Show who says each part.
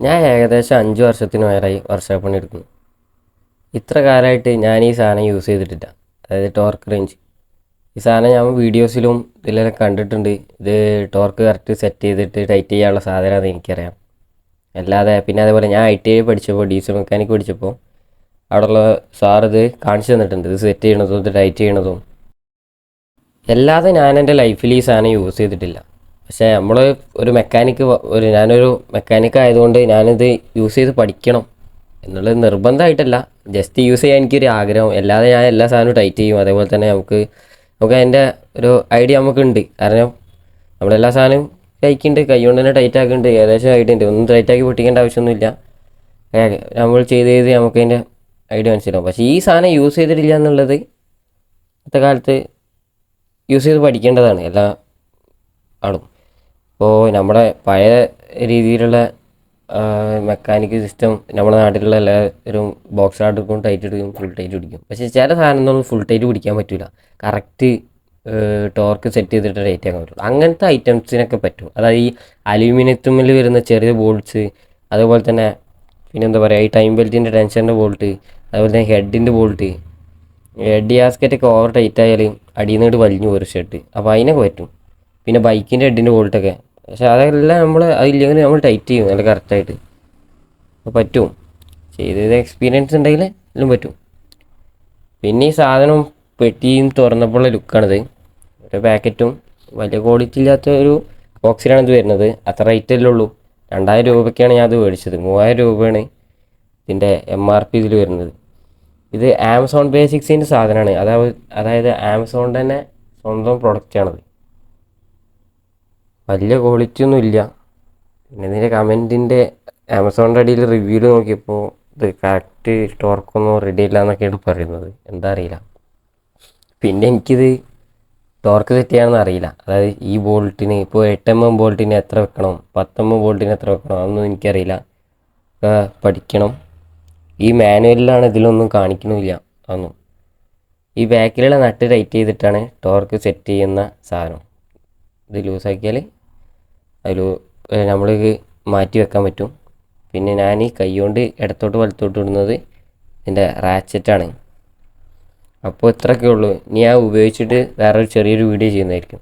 Speaker 1: ഞാൻ ഏകദേശം അഞ്ച് വർഷത്തിന് മേലായി വർഷപ്പണി പണി എടുക്കുന്നു. ഇത്ര കാലമായിട്ട് ഞാൻ ഈ സാധനം യൂസ് ചെയ്തിട്ടില്ല. അതായത് ടോർക്ക് റേഞ്ച് ഈ സാധനം ഞാൻ വീഡിയോസിലും ഇതിലെല്ലാം കണ്ടിട്ടുണ്ട്. ഇത് ടോർക്ക് കറക്റ്റ് സെറ്റ് ചെയ്തിട്ട് ടൈറ്റ് ചെയ്യാനുള്ള സാധനമാണെന്ന് എനിക്കറിയാം. അല്ലാതെ പിന്നെ അതേപോലെ ഞാൻ ഐ ടി ഐ പഠിച്ചപ്പോൾ ഡീസൽ മെക്കാനിക് പഠിച്ചപ്പോൾ അവിടെയുള്ള സാർ ഇത് കാണിച്ചു തന്നിട്ടുണ്ട്. ഇത് സെറ്റ് ചെയ്യണതും ഇത് ടൈറ്റ് ചെയ്യണതും. അല്ലാതെ ഞാൻ എന്റെ ലൈഫിൽ ഈ സാധനം യൂസ് ചെയ്തിട്ടില്ല. പക്ഷേ നമ്മൾ ഒരു മെക്കാനിക്ക് ഒരു ഞാനൊരു മെക്കാനിക്ക് ആയതുകൊണ്ട് ഞാനിത് യൂസ് ചെയ്ത് പഠിക്കണം എന്നുള്ളത് നിർബന്ധമായിട്ടല്ല. ജസ്റ്റ് യൂസ് ചെയ്യാൻ എനിക്കൊരു ആഗ്രഹം. അല്ലാതെ ഞാൻ എല്ലാ സാധനവും ടൈറ്റ് ചെയ്യും. അതേപോലെ തന്നെ നമുക്ക് നമുക്ക് അതിന്റെ ഒരു ഐഡിയ നമുക്കുണ്ട്. കാരണം നമ്മളെല്ലാ സാധനവും ടൈക്കുണ്ട് കൈ കൊണ്ട് തന്നെ ടൈറ്റ് ആക്കുന്നുണ്ട്. ഏകദേശം ഐഡിയ ഉണ്ട്. ഒന്നും ടൈറ്റ് ആക്കി പൊട്ടിക്കേണ്ട ആവശ്യമൊന്നുമില്ല. നമ്മൾ ചെയ്ത് ചെയ്ത് നമുക്ക് അതിന്റെ ഐഡിയ മനസ്സിലാവും. പക്ഷേ ഈ സാധനം യൂസ് ചെയ്തിട്ടില്ല എന്നുള്ളത് ഇന്നത്തെ കാലത്ത് യൂസ് ചെയ്ത് പഠിക്കേണ്ടതാണ്. എല്ലാ ആളും. ഇപ്പോൾ നമ്മുടെ പഴയ രീതിയിലുള്ള മെക്കാനിക് സിസ്റ്റം നമ്മുടെ നാട്ടിലുള്ള എല്ലാവരും ബോക്സ് ആർട്ടും ടൈറ്റ് എടുക്കും ഫുൾ ടൈറ്റ് പിടിക്കും. പക്ഷേ ചില സാധനങ്ങളൊന്നും ഫുൾ ടൈറ്റ് പിടിക്കാൻ പറ്റില്ല കറക്റ്റ് ടോർക്ക് സെറ്റ് ചെയ്തിട്ട് ടൈറ്റ് ആക്കാൻ പറ്റുള്ളൂ അങ്ങനത്തെ ഐറ്റംസിനൊക്കെ പറ്റും. അതായത് ഈ അലൂമിനിയത്തുമ്മിൽ വരുന്ന ചെറിയ ബോൾട്ട്സ് അതുപോലെ തന്നെ പിന്നെ എന്താ പറയുക ഈ ടൈം ബെൽറ്റിന്റെ ടെൻഷന്റെ ബോൾട്ട് അതുപോലെ തന്നെ ഹെഡിന്റെ ബോൾട്ട് ഹെഡ് ഗ്യാസ്കറ്റൊക്കെ ഓവർ ടൈറ്റ് ആയാൽ അടിയിൽ നിന്നിട്ട് വലിഞ്ഞു ഒരു ഷർട്ട് അപ്പോൾ അതിനൊക്കെ പറ്റും. പിന്നെ ബൈക്കിന്റെ ഹെഡിന്റെ ബോൾട്ടൊക്കെ പക്ഷെ അതെല്ലാം നമ്മൾ അതില്ലെങ്കിൽ നമ്മൾ ടൈറ്റ് ചെയ്യും. നല്ല കറക്റ്റായിട്ട് അപ്പോൾ പറ്റും. ചെയ്ത് എക്സ്പീരിയൻസ് ഉണ്ടെങ്കിൽ എല്ലാം പറ്റും. പിന്നെ ഈ സാധനം പെട്ടിയും തുറന്നപ്പോഴുള്ള ലുക്കാണിത് ഒരു പാക്കറ്റും വലിയ ക്വാളിറ്റി ഇല്ലാത്ത ഒരു ബോക്സിലാണ് ഇത് വരുന്നത്. അത്ര റേറ്റ് അല്ലേ ഉള്ളൂ. രണ്ടായിരം രൂപയ്ക്കാണ് ഞാൻ അത് മേടിച്ചത്. മൂവായിരം രൂപയാണ് ഇതിന്റെ എം ആർ പി ഇതിൽ വരുന്നത്. ഇത് ആമസോൺ ബേസിക്സിന്റെ സാധനമാണ്. അതായത് അതായത് ആമസോണിന്റെ തന്നെ സ്വന്തം പ്രൊഡക്റ്റാണത് വലിയ ക്വാളിറ്റി ഒന്നും ഇല്ല. പിന്നെ ഇതിന്റെ കമന്റിന്റെ ആമസോണിന്റെ അടിയിൽ റിവ്യൂൽ നോക്കിയപ്പോൾ ഇത് കറക്റ്റ് ടോർക്കൊന്നും റെഡി ഇല്ല എന്നൊക്കെയാണ് പറയുന്നത്. എന്താ അറിയില്ല. പിന്നെ എനിക്കിത് ടോർക്ക് സെറ്റ് ചെയ്യാണെന്ന് അറിയില്ല. അതായത് ഈ ബോൾട്ടിന് ഇപ്പോൾ എട്ട് എം എം ബോൾട്ടിന് എത്ര വെക്കണം പത്ത് എം എം ബോൾട്ടിന് എത്ര വെക്കണം അതൊന്നും എനിക്കറിയില്ല. പഠിക്കണം. ഈ മാനുവലിലാണ് ഇതിലൊന്നും കാണിക്കണമില്ല അതൊന്നും. ഈ ബാക്കിലുള്ള നട്ട് ടൈറ്റ് ചെയ്തിട്ടാണ് ടോർക്ക് സെറ്റ് ചെയ്യുന്ന സാധനം. ഇത് ലൂസാക്കിയാൽ അതിൽ നമ്മൾ മാറ്റി വെക്കാൻ പറ്റും. പിന്നെ ഞാൻ ഈ കൈ കൊണ്ട് ഇടത്തോട്ട് വലത്തോട്ട് ഇടുന്നത് ഇതിന്റെ റാച്ചറ്റാണ്. അപ്പോൾ ഇത്രയൊക്കെ ഉള്ളൂ. ഇനി ഞാൻ ഉപയോഗിച്ചിട്ട് വേറൊരു ചെറിയൊരു വീഡിയോ ചെയ്യുന്നതായിരിക്കും.